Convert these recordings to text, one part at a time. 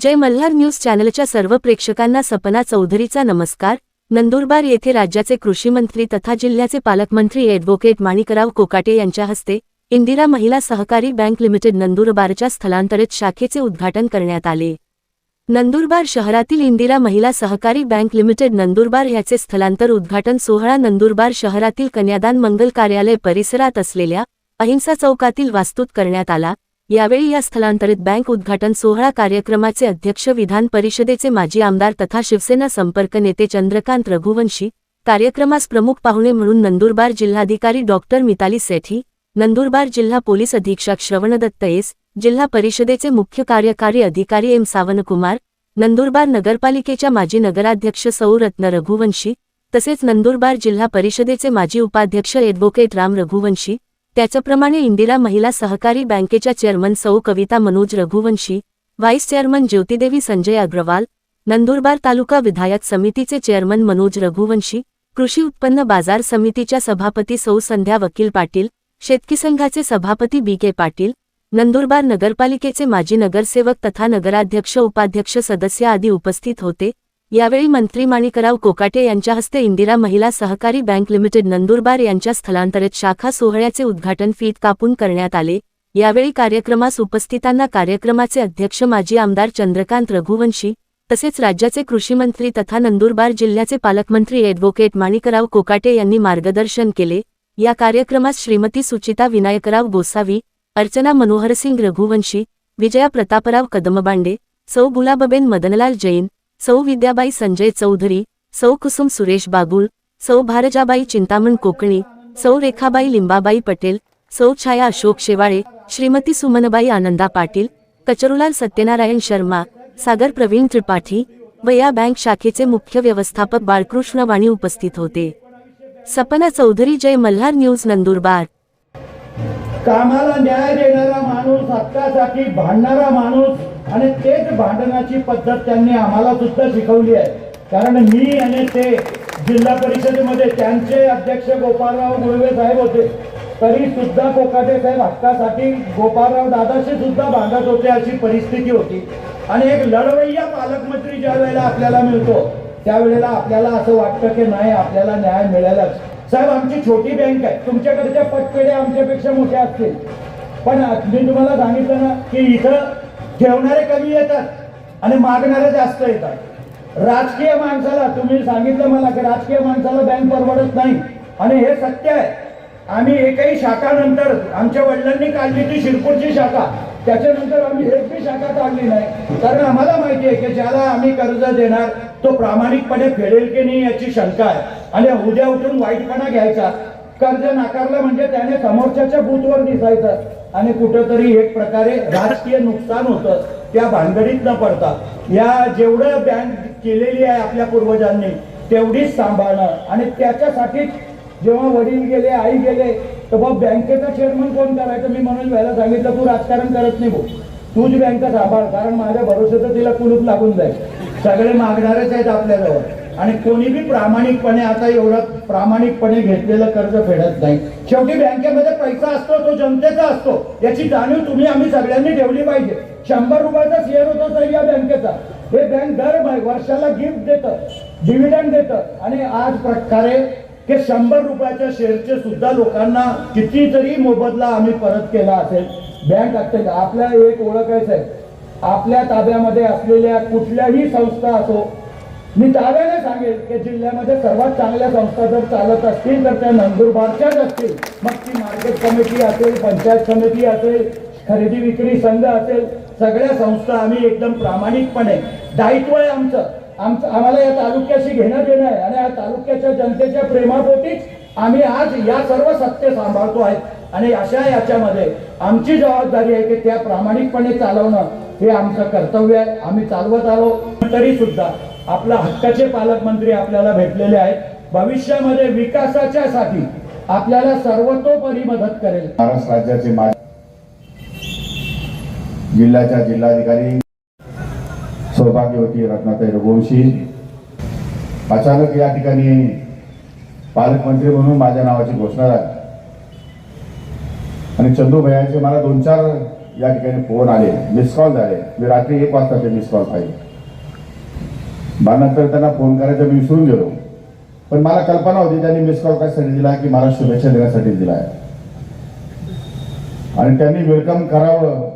जय Malhar news चॅनलच्या सर्व प्रेक्षकांना सपना चौधरीचा नमस्कार. नंदुरबार येथे राज्याचे कृषीमंत्री तथा जिल्ह्याचे पालकमंत्री ॲडव्होकेट माणिकराव कोकाटे यांच्या हस्ते इंदिरा महिला सहकारी बँक लिमिटेड नंदुरबारच्या स्थलांतरित शाखेचे उद्घाटन करण्यात आले. नंदुरबार शहरातील इंदिरा महिला सहकारी बँक लिमिटेड नंदुरबार ह्याचे स्थलांतर उद्घाटन सोहळा नंदुरबार शहरातील कन्यादान मंगल कार्यालय परिसरात असलेल्या अहिंसा चौकातील वास्तूत करण्यात आला. यावेळी या स्थलांतरित बँक उद्घाटन सोहळा कार्यक्रमाचे अध्यक्ष विधान परिषदेचे माजी आमदार तथा शिवसेना संपर्क नेते चंद्रकांत रघुवंशी कार्यक्रमास प्रमुख पाहुणे म्हणून नंदुरबार जिल्हाधिकारी डॉक्टर मिताली सेठी नंदुरबार जिल्हा पोलीस अधीक्षक श्रवणदत्त एस जिल्हा परिषदेचे मुख्य कार्यकारी अधिकारी एम सावनकुमार नंदुरबार नगरपालिकेच्या माजी नगराध्यक्ष सौरत्न रघुवंशी तसेच नंदुरबार जिल्हा परिषदेचे माजी उपाध्यक्ष ॲडव्होकेट राम रघुवंशी त्याचप्रमाणे इंदिरा महिला सहकारी बँकेच्या chairman Sau Kavita Manoj Raghuvanshi vice chairman Jyotidevi Sanjay Agrawal Nandurbar taluka विधायक समितीचे चेअरमन मनोज रघुवंशी कृषी उत्पन्न बाजार समितीच्या सभापती सौ संध्या वकील पाटील शेतकी संघाचे सभापती बी के पाटील नंदुरबार नगरपालिकेचे माजी नगरसेवक तथा नगराध्यक्ष उपाध्यक्ष सदस्य आदी उपस्थित होते. यावेळी मंत्री माणिकराव कोकाटे यांच्या हस्ते इंदिरा महिला सहकारी बँक लिमिटेड नंदुरबार यांच्या स्थलांतरित शाखा सोहळ्याचे उद्घाटन फीत कापून करण्यात आले. यावेळी कार्यक्रमास उपस्थितांना कार्यक्रमाचे अध्यक्ष माजी आमदार चंद्रकांत रघुवंशी तसेच राज्याचे कृषीमंत्री तथा नंदुरबार जिल्ह्याचे पालकमंत्री ॲडव्होकेट माणिकराव कोकाटे यांनी मार्गदर्शन केले. या कार्यक्रमास श्रीमती सुचिता विनायकराव गोसावी अर्चना मनोहरसिंग रघुवंशी विजया प्रतापराव कदमबांडे सौ गुलाबबेन मदनलाल जैन सौ विद्याबाई संजय चौधरी सौ कुसुम सुरेश बागुल सौ भारजाबाई चिंतामण कोकणी सौ रेखाबाई लिंबाबाई पटेल सौ छाया अशोक शेवाळे श्रीमती सुमनबाई आनंदा पाटील कचरुलाल सत्यनारायण शर्मा सागर प्रवीण त्रिपाठी व या बँक शाखेचे मुख्य व्यवस्थापक बाळकृष्ण वाणी उपस्थित होते. सपना चौधरी जय मल्हार न्यूज नंदुरबार. कामाला न्याय देणारा माणूस हक्कासाठी भांडणारा माणूस आणि तेच भांडणाची पद्धत त्यांनी आम्हाला सुद्धा शिकवली आहे. कारण मी आणि ते जिल्हा परिषदेमध्ये त्यांचे अध्यक्ष गोपाळराव गुळवे साहेब होते. तरी सुद्धा कोकाटे साहेब हक्कासाठी गोपाळराव दादाशी सुद्धा भांडत होते अशी परिस्थिती होती. आणि एक लढवय्या पालकमंत्री ज्या वेळेला आपल्याला मिळतो त्यावेळेला आपल्याला असं वाटतं की नाही आपल्याला न्याय मिळालाच. साहेब आमची छोटी बँक आहे. तुमच्याकडच्या पटपेढ्या आमच्यापेक्षा मोठ्या असतील. पण मी तुम्हाला सांगितलं ना की इथं ठेवणारे कमी येतात आणि मागणारे जास्त येतात. राजकीय माणसाला तुम्ही सांगितलं मला की राजकीय माणसाला बँक परवडत नाही. आणि हे सत्य आहे. आम्ही एकही शाखा नंतर आमच्या वडिलांनी काढली ती शिरपूरची शाखा. त्याच्यानंतर आम्ही एक बी नाही. कारण आम्हाला माहिती आहे की ज्याला आम्ही कर्ज देणार तो प्रामाणिकपणे फेडेल की नाही याची शंका आहे. आणि उद्या उठून वाईटपणा घ्यायचा. कर्ज नाकारलं म्हणजे त्याने समोरच्याच्या बूथवर दिसायचं. आणि कुठंतरी एक प्रकारे राजकीय नुकसान होतं. त्या भानगडीत न पडता. या जेवढं बँक केलेली आहे आपल्या पूर्वजांनी तेवढीच सांभाळणं. आणि त्याच्यासाठीच जेव्हा वडील गेले आई गेले तर भाऊ बँकेचा चेअरमन कोण करायचं? मी म्हणून व्हायला सांगितलं तू राजकारण करत नाही भाऊ. तूच बँक सांभाळ कारण माझ्या भरोश्याचं तिला कुलूप लागून जाईल. सगळे मागणारेच आहेत आपल्याजवळ. आणि कोणी बी प्रामाणिकपणे आता एवढं प्रामाणिकपणे घेतलेलं कर्ज फेडत नाही. शेवटी बँकेमध्ये पैसा असतो तो जनतेचा असतो. याची जाणीव तुम्ही आम्ही सगळ्यांनी ठेवली पाहिजे. शंभर रुपयाचा शेअर होतो तर या बँकेचा. हे बँक दर वर्षाला गिफ्ट देतं डिव्हिडंड देतं. आणि आज प्रकारे हे शंभर रुपयाच्या शेअरचे सुद्धा लोकांना कितीतरी मोबदला आम्ही परत केला असेल. बँक अत्यंत आपल्या एक ओळख आहे. साहेब आपल्या ताब्यामध्ये असलेल्या कुठल्याही संस्था असो मी ताब्याने सांगेल की जिल्ह्यामध्ये सर्वात चांगल्या संस्था जर चालत असतील तर त्या नंदुरबारच्याच असतील. मग ती मार्केट कमिटी असेल पंचायत समिती असेल खरेदी विक्री संघ असेल सगळ्या संस्था आम्ही एकदम प्रामाणिकपणे दायित्व आहे आमचं. आमचं आम्हाला या तालुक्याशी घेणं देणं आहे. आणि या तालुक्याच्या जनतेच्या प्रेमापोटीच आम्ही आज या सर्व सत्य सांभाळतो आहे. आणि अशा याच्यामध्ये आमची जबाबदारी आहे की त्या प्रामाणिकपणे चालवणं हे आमचं कर्तव्य आहे. आम्ही चालवत आलो. तरी सुद्धा आपला हक्काचे पालकमंत्री आपल्याला भेटलेले आहेत. भविष्यामध्ये विकासाच्या साठी आपल्याला सर्वतोपरी मदत करेल. महाराष्ट्र राज्याचे जिल्ह्याच्या जिल्हाधिकारी सौभाग्यवती रत्नाताई रघुवंशी अचानक या ठिकाणी पालकमंत्री म्हणून माझ्या नावाची घोषणा झाली. आणि चंदू भयाचे मला दोन चार या ठिकाणी फोन आले. मिस कॉल झाले. मी रात्री एक वाजता ते मिस कॉल पाहिजे बानंतर नंतर त्यांना फोन करायचा मी विसरून गेलो. पण मला कल्पना होती त्यांनी मिस कॉल कशासाठी दिला की मला शुभेच्छा देण्यासाठी दिला आहे. आणि त्यांनी वेलकम करावं.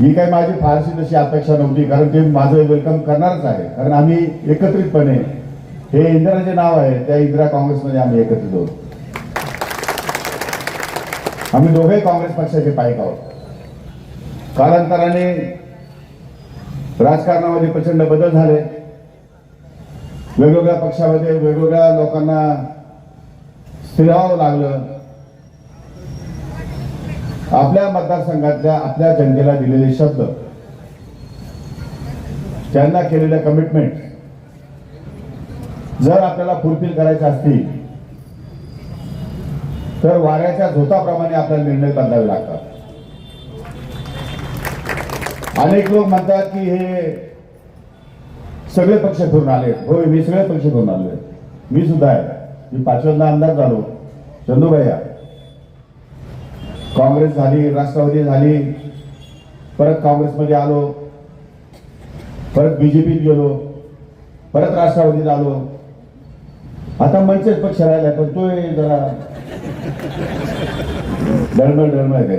ही काही माझी फारशी तशी अपेक्षा नव्हती कारण ते माझं वेलकम करणारच आहे. कारण आम्ही एकत्रितपणे हे इंदिराचे नाव आहे त्या इंदिरा काँग्रेसमध्ये आम्ही एकत्रित होतो. आम्ही दोघे काँग्रेस पक्षाचे पायक आहोत. कालांतराने राजकारणामध्ये प्रचंड बदल झाले. वेगवेगळ्या पक्षामध्ये वेगवेगळ्या लोकांना स्थिरावं लागलं. आपल्या मतदारसंघातल्या आपल्या जनतेला दिलेले शब्द त्यांना केलेल्या कमिटमेंट जर आपल्याला फुलफिल करायचे असतील तर वाऱ्याच्या झोताप्रमाणे आपल्याला निर्णय बदलावे लागतात. अनेक लोक म्हणतात की हे सगळे पक्ष फिरून आले होय मी सगळे पक्ष फिरून आलोय मी सुद्धा आहे. मी पाचव्यांदा आमदार झालो. चंदूभैया काँग्रेस झाली राष्ट्रवादी झाली. परत काँग्रेसमध्ये आलो. परत बीजेपीत गेलो. परत राष्ट्रवादीत आलो. आता मनसेच पक्ष राहिला पण तो जरा डळमळ डळमळ आहे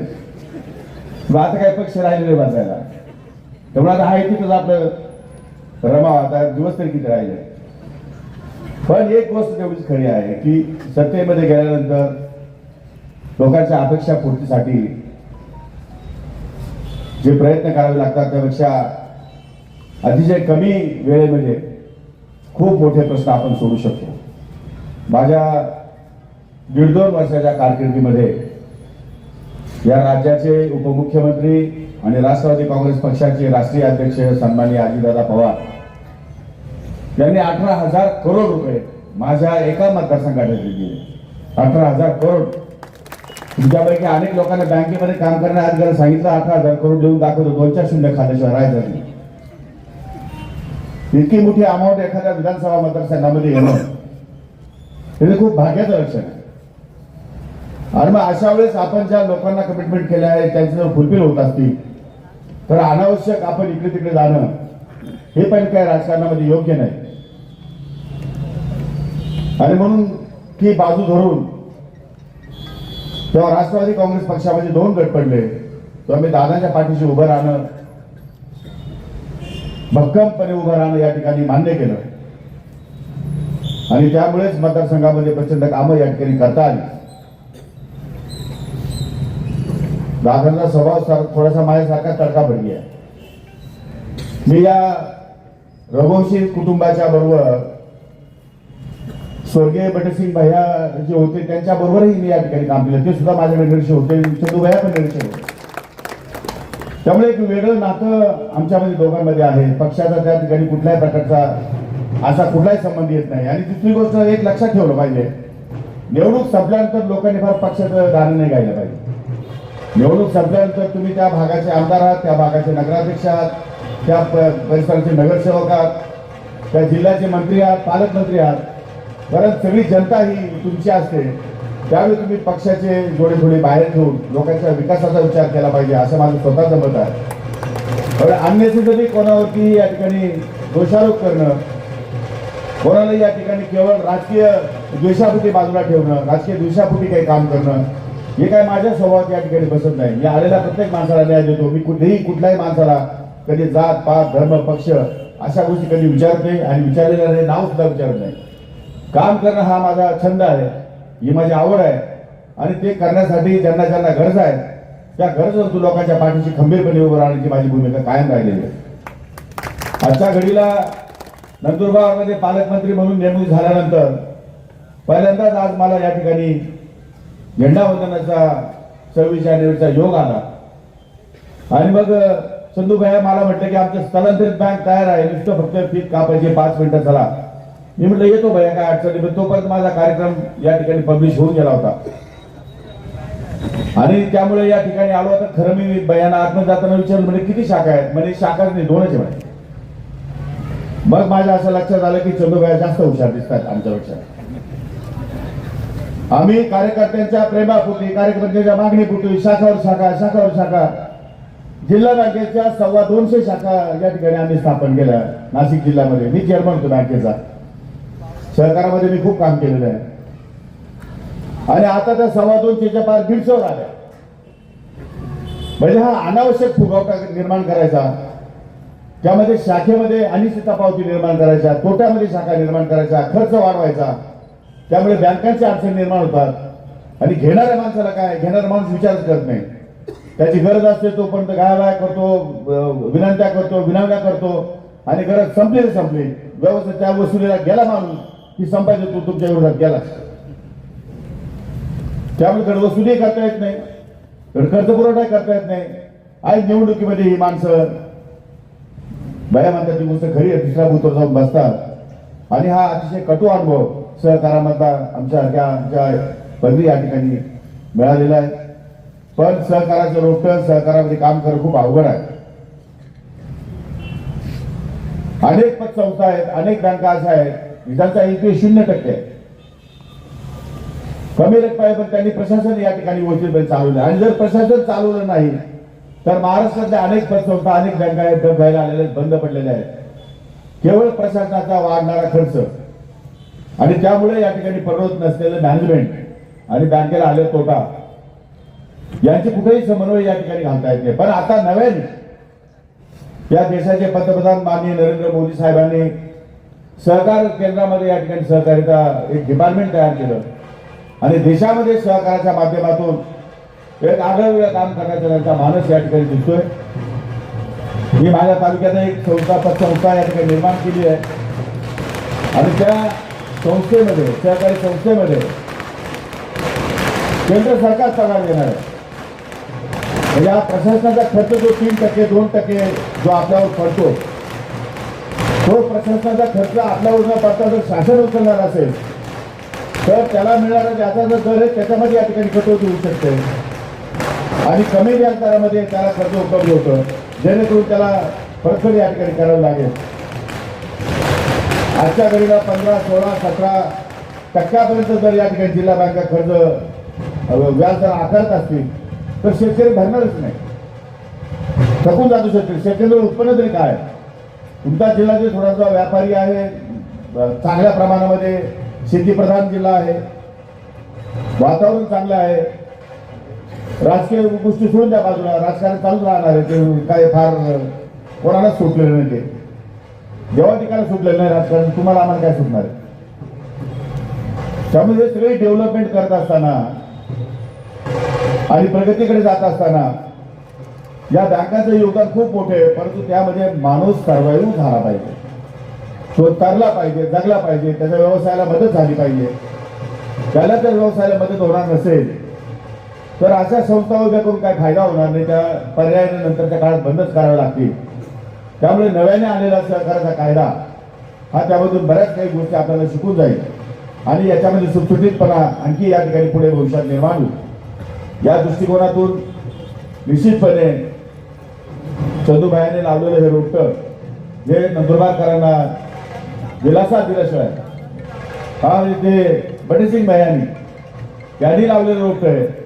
मग आता काय पक्ष राहिले बसायला? त्यामुळे आता आहे तिथंच आपलं रमा आता दिवस तरी किती राहिले? पण एक गोष्ट तेवढीच खरी आहे की सत्तेमध्ये गेल्यानंतर लोकांच्या अपेक्षा पूर्तीसाठी जे प्रयत्न करावे लागतात त्यापेक्षा अतिशय कमी वेळेमध्ये खूप मोठे प्रश्न आपण सोडू शकतो. माझ्या दीड दोन वर्षाच्या कारकिर्दीमध्ये या राज्याचे उपमुख्यमंत्री आणि राष्ट्रवादी काँग्रेस पक्षाचे राष्ट्रीय अध्यक्ष सन्मान्य अजितदादा पवार यांनी अठरा हजार करोड रुपये माझ्या एका मतदारसंघात दिले. अठरा हजार करोड. तुमच्यापैकी अनेक लोकांना बँकेमध्ये काम करण्या अधिकारी सांगितलं अठरा हजार करोड देऊन दाखवतो दोनच्या शून्य खात्याशिवाय राहायचं इतकी मोठी अमाऊंट एखाद्या विधानसभा मतदारसंघामध्ये येणं हे खूप भाग्याचं लक्षण आहे. आणि मग अशा वेळेस आपण ज्या लोकांना कमिटमेंट केल्या आहे त्यांचं फुलफिल होत असतील. तर अनावश्यक आपण इकडे तिकडे जाणं हे पण काय राजकारणामध्ये योग्य नाही. आणि म्हणून ती बाजू धरून तेव्हा राष्ट्रवादी काँग्रेस पक्षामध्ये दोन गट पडले. तेव्हा मी दादाच्या पाठीशी उभं राहणं भक्कमपणे उभं राहणं या ठिकाणी मान्य केलं. आणि त्यामुळेच मतदारसंघामध्ये प्रचंड कामं या ठिकाणी करता आली. दादांचा स्वभाव थोडासा माझ्यासारखा तडकाफडकी आहे. मी या रघुवंशी कुटुंबाच्या बरोबर स्वर्गीय बटसिंग भैया जे होते त्यांच्या बरोबरही मी या ठिकाणी काम केलं. ते सुद्धा माझ्या मंडळीचे होते चंदू भैया पण होते. त्यामुळे एक वेगळं नातं आमच्यामध्ये दोघांमध्ये आहे. पक्षाचा त्या ठिकाणी कुठल्याही प्रकारचा असा कुठलाही संबंध येत नाही. आणि दुसरी गोष्ट एक लक्षात ठेवलं पाहिजे. निवडणूक संपल्यानंतर लोकांनी फार पक्षाचं गाणं नाही गायलं पाहिजे. निवडणूक संपल्यानंतर तुम्ही त्या भागाचे आमदार आहात त्या भागाचे नगराध्यक्ष आहात त्या परिसराचे नगरसेवक आहात त्या जिल्ह्याचे मंत्री आहात पालकमंत्री आहात. परत सगळी जनता ही तुमची असते. त्यावेळी तुम्ही पक्षाचे जोडे थोडे बाहेर ठेवून लोकांच्या विकासाचा विचार केला पाहिजे असं माझं स्वतःचं मत आहे. पण अन्यथेतरी कोणावरती या ठिकाणी दोषारोप करणं कोणालाही या ठिकाणी केवळ राजकीय द्वेषापुटी बाजूला ठेवणं राजकीय द्वेषापुटी काही काम करणं हे काय माझ्या स्वभावात या ठिकाणी बसत नाही. मी आलेल्या प्रत्येक माणसाला न्याय देतो. मी कुठेही कुठल्याही माणसाला कधी जात पात धर्म पक्ष अशा गोष्टी कधी विचारत नाही आणि विचारलेलं नाव सुद्धा विचारत नाही. काम करणं हा माझा छंद आहे. ही माझी आवड आहे. आणि ते करण्यासाठी ज्यांना ज्यांना गरज आहे त्या गरजवस्तू लोकांच्या पाठीशी खंबीरपणे उभं राहण्याची माझी भूमिका कायम राहिलेली आहे. आजच्या घडीला नंदुरबारमध्ये पालकमंत्री म्हणून नेमणूक झाल्यानंतर पहिल्यांदाच आज मला या ठिकाणी झेंडावंदनाचा सव्वीस जानेवारीचा योग आला. आणि मग संधू भैया मला म्हटलं की आमचं स्थलांतरित बँक तयार आहे नुसतं फक्त पीक कापायचे पाच मिनिटं चला. मी म्हटलं येतो भैया काय अडचणी पण तोपर्यंत माझा कार्यक्रम या ठिकाणी पब्लिश होऊन गेला होता. आणि त्यामुळे या ठिकाणी आलो. आता खरं मी भैयाना आत्म जाताना विचारलं म्हणजे किती शाखा आहेत? म्हणजे शाखाच नाही दोनच आहे म्हणे. मग माझ्या असं लक्षात आलं की चंदूभाया जास्त हुशार दिसतात आमच्यापेक्षा. आम्ही कार्यकर्त्यांच्या प्रेमापोटी कार्यकर्त्यांच्या मागणीपोटी शाखावर शाखा शाखावर शाखा जिल्हा बँकेच्या सव्वा दोनशे शाखा या ठिकाणी आम्ही स्थापन केल्या. नाशिक जिल्ह्यामध्ये. मी चेअरमन होतो बँकेचा. सहकारामध्ये मी खूप काम केलेलं आहे. आणि आता त्या सव्वा दोनशेच्या पार दीडशेवर आल्या. म्हणजे हा अनावश्यक फुगावटा निर्माण करायचा. त्यामध्ये शाखेमध्ये अनिश्चितता पावती निर्माण करायच्या तोट्यामध्ये शाखा निर्माण करायचा खर्च वाढवायचा. त्यामुळे बँकांच्या अडचणी निर्माण होतात. आणि घेणाऱ्या माणसाला काय? घेणारा माणूस विचारच करत नाही. त्याची गरज असते तोपर्यंत गायवाया करतो विनंत्या करतो विनवण्या करतो. आणि गरज संपली तर संपली. व्यवस्थित त्या वसुलीला गेला माणूस की संपायचं तो तुमच्या विरोधात गेला. त्यामुळे गड वसुली करता येत नाही. गड कर्ज पुरवठा करता येत नाही. आज निवडणुकीमध्ये ही माणसं बाया म्हणतात ती गोष्ट खरी आहे. तिसऱ्या बुथवर जाऊन बसतात. आणि हा अतिशय कटू अनुभव. सहकारामधला आमच्या आमच्या पदवी या ठिकाणी मिळालेला आहे पण सहकाराचं रोपटं सहकारामध्ये काम करणं खूप अवघड आहे. अनेक पतसंस्था आहेत अनेक बँका अशा आहेत ज्यांचा एनपीए शून्य टक्के आहे. कमी रक्कम आहे पण त्यांनी प्रशासन या ठिकाणी व्यवस्थितपणे चालवलं आणि जर प्रशासन चालवलं नाही तर महाराष्ट्रातल्या अनेक पतसंस्था अनेक बँका आहेत डब व्हायला आलेल्या आहेत बंद पडलेल्या आहेत. केवळ प्रशासनाचा वाढणारा खर्च आणि त्यामुळे या ठिकाणी परवत नसलेलं मॅनेजमेंट आणि बँकेला आले तोटा. यांचे कुठेही समन्वय या ठिकाणी घालता येत नाही. पण आता नव्याने या देशाचे पंतप्रधान माननीय नरेंद्र मोदी साहेबांनी सहकार केंद्रामध्ये या ठिकाणी सहकारिता एक डिपार्टमेंट तयार केलं. आणि देशामध्ये सहकाराच्या माध्यमातून एक आगळवेगळं काम करण्याचा त्यांचा मानस या ठिकाणी दिसतोय. मी माझ्या तालुक्यात एक संस्था पतसंस्था या ठिकाणी निर्माण केली आहे. आणि त्या संस्थेमध्ये सहकारी संस्थेमध्ये. केंद्र सरकार पगार देणार आहे. म्हणजे हा प्रशासनाचा खर्च जो तीन टक्के दोन टक्के जो आपल्यावर पडतो तो प्रशासनाचा खर्च आपल्यावर न पडता जर शासन उचलणार असेल तर त्याला मिळणारा ज्याचा जर दर आहे त्याच्यामध्ये या ठिकाणी कटोती होऊ शकते. आणि कमी व्याजदरामध्ये त्याला खर्च उपलब्ध होतं जेणेकरून त्याला परतफेड या ठिकाणी करावं लागेल. आजच्या घडीला पंधरा सोळा सतरा टक्क्यापर्यंत जर या ठिकाणी जिल्हा बँका कर्ज व्याजदर व्याज जर आकारत असतील तर शेतकरी भरणारच नाही. थकून जातो शेतकरी. शेतकरी उत्पन्न तरी काय? तुमचा जिल्हा जे थोडासा व्यापारी आहे चांगल्या प्रमाणामध्ये शेतीप्रधान जिल्हा आहे. वातावरण चांगलं आहे. राजकीय गोष्टी सोडून द्या बाजूला. राजकारण चालूच राहणार आहे. ते काय फार कोणालाच सुटलेलं नाही ते. जेव्हा ठिकाणी सुटलेलं नाही राजकारण तुम्हाला आम्हाला काय सुटणार? आहे त्यामुळे हे सगळे डेव्हलपमेंट करत असताना आणि प्रगतीकडे जात असताना या बँकांचं योगदान खूप मोठे आहे परंतु त्यामध्ये माणूस सर्वाईव्ह झाला पाहिजे. तो तरला पाहिजे जगला पाहिजे त्याच्या व्यवसायाला मदत झाली पाहिजे. त्याला त्या व्यवसायाला मदत होणार नसेल तर अशा संस्था उभ्या करून काय फायदा होणार नाही. त्या पर्यायाने नंतरच्या काळात बंदच कराव्या लागतील. त्यामुळे नव्याने आलेला सहकाराचा कायदा हा त्यामधून बऱ्याच काही गोष्टी आपल्याला शिकून जाईल. आणि याच्यामध्ये सुटसुटीतपणा आणखी या ठिकाणी पुढे भविष्यात निर्माण होईल. या दृष्टिकोनातून निश्चितपणे चंदूबाईने लावलेलं हे रोपट हे नंदुरबारकरांना दिलासा दिल्याशिवाय हा म्हणजे ते बटेसिंग भायानी यांनी लावलेलं रोपट आहे.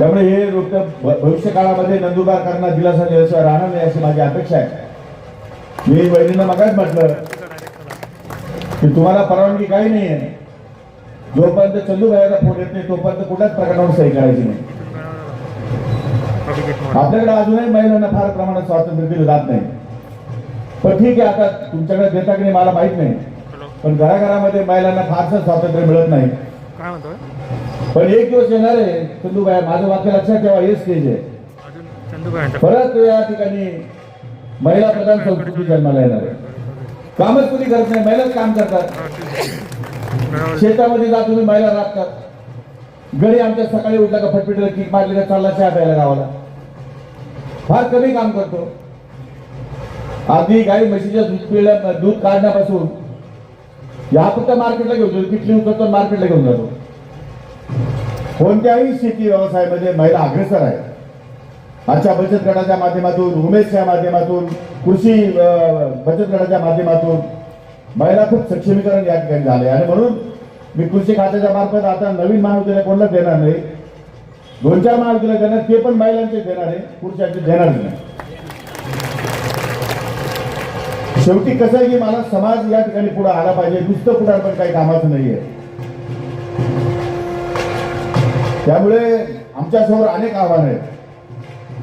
त्यामुळे हे रोपटं भविष्य काळामध्ये नंदुरबारकरांना दिलासा दिल्याशिवाय राहणार नाही अशी माझी अपेक्षा आहे. मी बहिणींना मगाच म्हटलं की तुम्हाला परवानगी काही नाही आहे. जोपर्यंत चंदूबाईला फोन येत नाही तोपर्यंत कुठल्याच प्रकरणावर सही करायची नाही. आपल्याकडे अजूनही महिलांना फार प्रमाणात स्वातंत्र्य दिलं जात नाही. पण ठीक आहे आता तुमच्याकडे देता की नाही मला माहीत नाही. पण घराघरामध्ये महिलांना फारसं स्वातंत्र्य मिळत नाही. काय पण एक दिवस येणार आहे. चंदूबाई माझं वाक्य लक्षात ठेवा हे स्टेज आहे. परत या ठिकाणी महिला प्रधान संस्कृती जन्माला येणार आहे. कामच कुणी करत नाही महिलाच काम करतात. शेतामध्ये जा तुम्ही महिला राबतात. घरी आमच्या सकाळी उठला का फटफिटीला किक मारली का चालला चहा प्यायला गावाला. फार कमी काम करतो. आधी गाई म्हशीच्या दूध पिळल्या दूध काढण्यापासून या फक्त मार्केटला घेऊन जातो किटली उचलतो मार्केटला घेऊन जातो. कोणत्याही शेती व्यवसायामध्ये महिला अग्रेसर आहे आजच्या बचत गटाच्या माध्यमातून उमेशच्या माध्यमातून कृषी बचत गटाच्या माध्यमातून महिला खूप सक्षमीकरण या ठिकाणी झाले आणि म्हणून मी कृषी खात्याच्या मार्फत आता नवीन महाविद्यालय कोणाला देणार नाही. दोन चार महाविद्यालय देणार ते पण महिलांचे देणार आहे पुरुषांचे देणार नाही. शेवटी कसं आहे की मला समाज या ठिकाणी पुढे आला पाहिजे नुसतं पुढे पण काही कामाचं नाहीये. त्यामुळे आमच्यासमोर अनेक आव्हानं आहेत.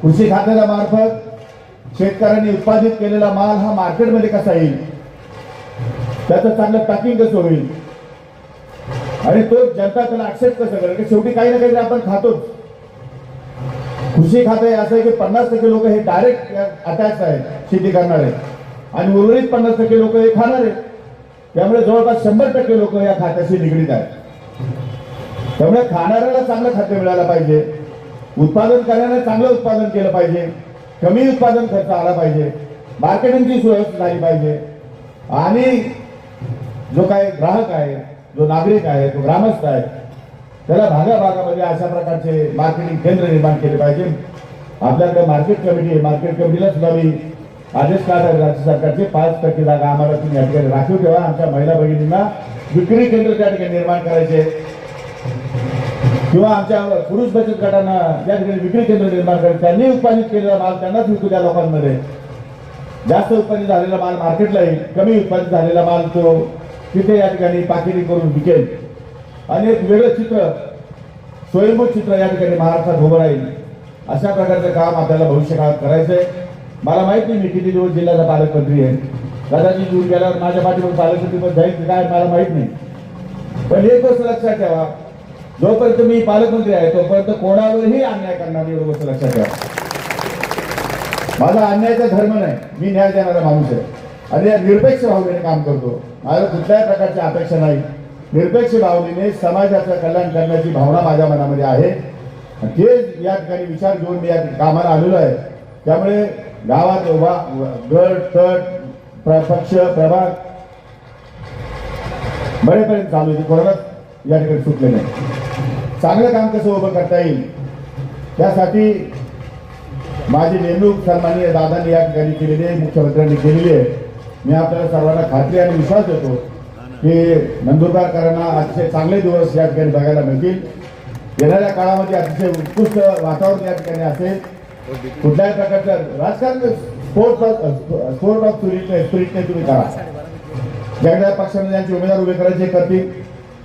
कृषी खात्याच्या मार्फत शेतकऱ्यांनी उत्पादित केलेला माल हा मार्केटमध्ये कसा येईल? त्याचं चांगलं पॅकिंग कसं होईल? आणि तो जनता त्याला ऍक्सेप्ट कसं करेल? शेवटी काही ना काहीतरी आपण खातोच. कृषी खातं हे असं आहे की पन्नास टक्के लोक हे डायरेक्ट अटॅच आहेत शेती करणारे. आणि उर्वरित पन्नास टक्के लोक हे खाणार. आहेत त्यामुळे जवळपास शंभर टक्के लोक या खात्याशी निगडीत आहेत. त्यामुळे खाणाऱ्याला चांगलं खाद्य मिळालं पाहिजे. उत्पादन करण्याला चांगलं उत्पादन केलं पाहिजे. कमी उत्पादन खर्च आला पाहिजे. मार्केटिंगची सोय झाली पाहिजे. आणि जो काय ग्राहक आहे जो नागरिक आहे तो ग्रामस्थ आहे त्याला भागाभागामध्ये अशा प्रकारचे मार्केटिंग केंद्र निर्माण केले पाहिजे. आपल्याकडे मार्केट कमिटी आहे. मार्केट कमिटीला सुद्धा मी आदेश काढला आहे राज्य सरकारचे. पाच टक्के जागा आम्हाला तुम्ही या ठिकाणी राखीव ठेवा. आमच्या महिला भगिनींना विक्री केंद्र त्या ठिकाणी निर्माण करायचे. किंवा आमच्या पुरुष बचत गटांना या ठिकाणी विक्री केंद्र निर्माण करेल त्यांनी उत्पादित केलेला माल त्यांनाच विकू द्या लोकांमध्ये. जास्त उत्पादित झालेला माल मार्केटला येईल कमी उत्पादित झालेला माल तो तिथे या ठिकाणी पाकिटी करून विकेल. आणि एक वेगळं चित्र स्वयंभूत चित्र या ठिकाणी महाराष्ट्रात उभं राहील. अशा प्रकारचं काम आपल्याला भविष्यकाळात करायचंय. मला माहीत नाही मी किती दिवस जिल्ह्याचा पालकमंत्री आहे. कदाचित दूर गेल्यावर माझ्या पाठीवर पालकमंत्री पण जाईल काय मला माहीत नाही. पण एक गोष्ट लक्षात ठेवा. जोपर्यंत मी पालकमंत्री आहे तोपर्यंत कोणावरही अन्याय करणार नाही एवढं लक्षात ठेवा. माझा अन्यायाचा धर्म नाही मी न्याय देणारा माणूस आहे. आणि या निरपेक्ष भावनेने काम करतो. माझ्या कुठल्याही प्रकारची अपेक्षा नाही. निरपेक्ष भावनेने समाजाचं कल्याण करण्याची भावना माझ्या मनामध्ये आहे. तेच ते या ठिकाणी विचार घेऊन मी या कामाला आलेलो आहे. त्यामुळे गावात उभा गट तट पक्ष प्रभाग बरेपर्यंत चालू आहे. कोरोना या ठिकाणी सुटले नाही. चांगलं काम कसं उभं करता येईल? त्यासाठी माझी नेमणूक सन्माननीय दादांनी या ठिकाणी केलेली आहे मुख्यमंत्र्यांनी केलेली आहे. मी आपल्याला सर्वांना खात्री आणि विश्वास देतो की नंदुरबारकरांना अतिशय चांगले दिवस या ठिकाणी बघायला मिळतील. येणाऱ्या काळामध्ये अतिशय उत्कृष्ट वातावरण या ठिकाणी असेल. कुठल्याही प्रकारचं राजकारण स्पोर्ट ऑफ स्पोर्ट ऑफ स्पिरिटने स्पिरिटने तुम्ही करा. ज्या पक्षाने ज्यांचे उमेदवार उभे करायचे करतील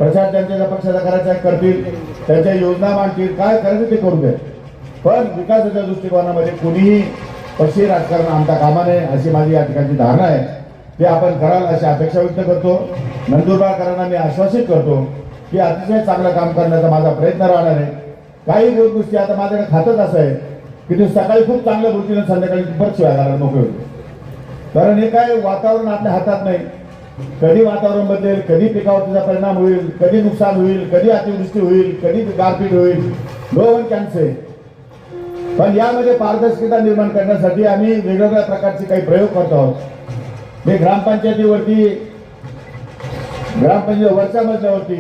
प्रचार त्यांच्या ज्या पक्षाचा करायचा करतील. त्यांच्या योजना मांडतील. काय करायचं ते करू दे पण विकासाच्या दृष्टिकोनामध्ये कुणीही पक्षीय राजकारण आणता कामा नये अशी माझी या ठिकाणची धारणा आहे. ते आपण कराल अशी अपेक्षा व्यक्त करतो. नंदुरबारकरांना मी आश्वासित करतो की अतिशय चांगलं काम करण्याचा माझा प्रयत्न राहणार आहे. काही गोष्टी आता माझ्याकडे खातच असं आहे की ते सकाळी खूप चांगल्या बोलतील संध्याकाळी परत शिवाय घालायला मोकळे होते कारण हे काय वातावरण आपल्या हातात नाही. कधी वातावरण बदलेल कधी पिकावर त्याचा परिणाम होईल कधी नुकसान होईल कधी अतिवृष्टी होईल कधी गारपीट होईल नो वन कॅन्से पण यामध्ये पारदर्शकता निर्माण करण्यासाठी आम्ही वेगवेगळ्या प्रकारचे काही प्रयोग करतो आहोत. मी ग्रामपंचायतीवरती ग्रामपंचायत वरच्या मजल्यावरती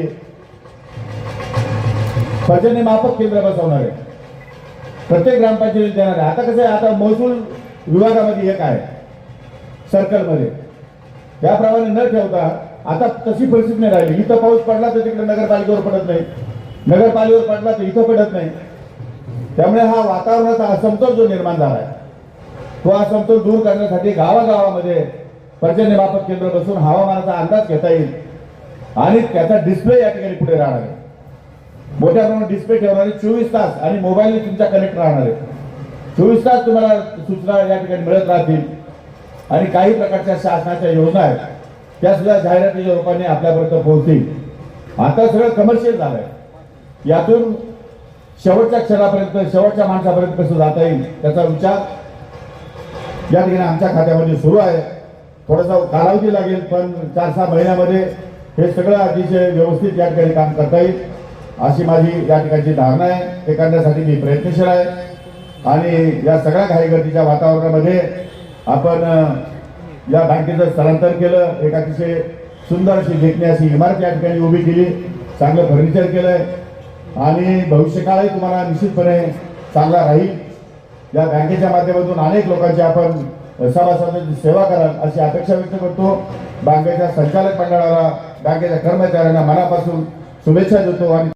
पर्जन्य मापक केंद्र बसवणार आहे प्रत्येक ग्रामपंचायतीत देणार. आहे आता कसं आहे आता महसूल विभागामध्ये एक आहे? सर्कलमध्ये. त्याप्रमाणे न ठेवता आता तशी परिस्थिती नाही राहिली. इथं पाऊस पडला तर तिकडे नगरपालिकेवर पडत नाही. नगरपालिकेवर पडला तर इथं पडत नाही. त्यामुळे हा वातावरणाचा असमतोल जो निर्माण झाला आहे तो असमतोल दूर करण्यासाठी गावागावामध्ये पर्जन्यमापक केंद्र बसून हवामानाचा अंदाज घेता येईल. आणि त्याचा डिस्प्ले या ठिकाणी पुढे राहणार आहे. मोठ्या प्रमाणात डिस्प्ले ठेवणारे चोवीस तास आणि मोबाईल तुमच्या कनेक्ट राहणार आहे. चोवीस तास तुम्हाला सूचना या ठिकाणी मिळत राहतील. आणि काही प्रकारच्या शासनाच्या योजना आहेत त्या सुद्धा जाहिरातीच्या रूपाने आपल्यापर्यंत पोहोचतील. आता सगळं कमर्शियल झालंय. यातून शेवटच्या क्षणापर्यंत शेवटच्या माणसापर्यंत कसं जाता येईल त्याचा विचार या ठिकाणी आमच्या खात्यामध्ये सुरू आहे. थोडासा कालावधी लागेल पण चार सहा महिन्यामध्ये हे सगळं अतिशय व्यवस्थित या ठिकाणी काम करता येईल अशी माझी या ठिकाणची धारणा आहे. ते करण्यासाठी मी प्रयत्नशील आहे. आणि या सगळ्या घाईगर्दीच्या वातावरणामध्ये आपण या बँकेचं स्थलांतर केलं. एक अतिशय सुंदर अशी देखणी अशी इमारत या ठिकाणी उभी केली. चांगलं फर्निचर केलंय. आणि भविष्यकाळही तुम्हाला निश्चितपणे चांगला राहील. या बँकेच्या माध्यमातून अनेक लोकांची आपण सभासदांची सेवा कराल अशी अपेक्षा व्यक्त करतो. बँकेच्या संचालक मंडळाला बँकेच्या कर्मचाऱ्यांना मनापासून शुभेच्छा देतो आणि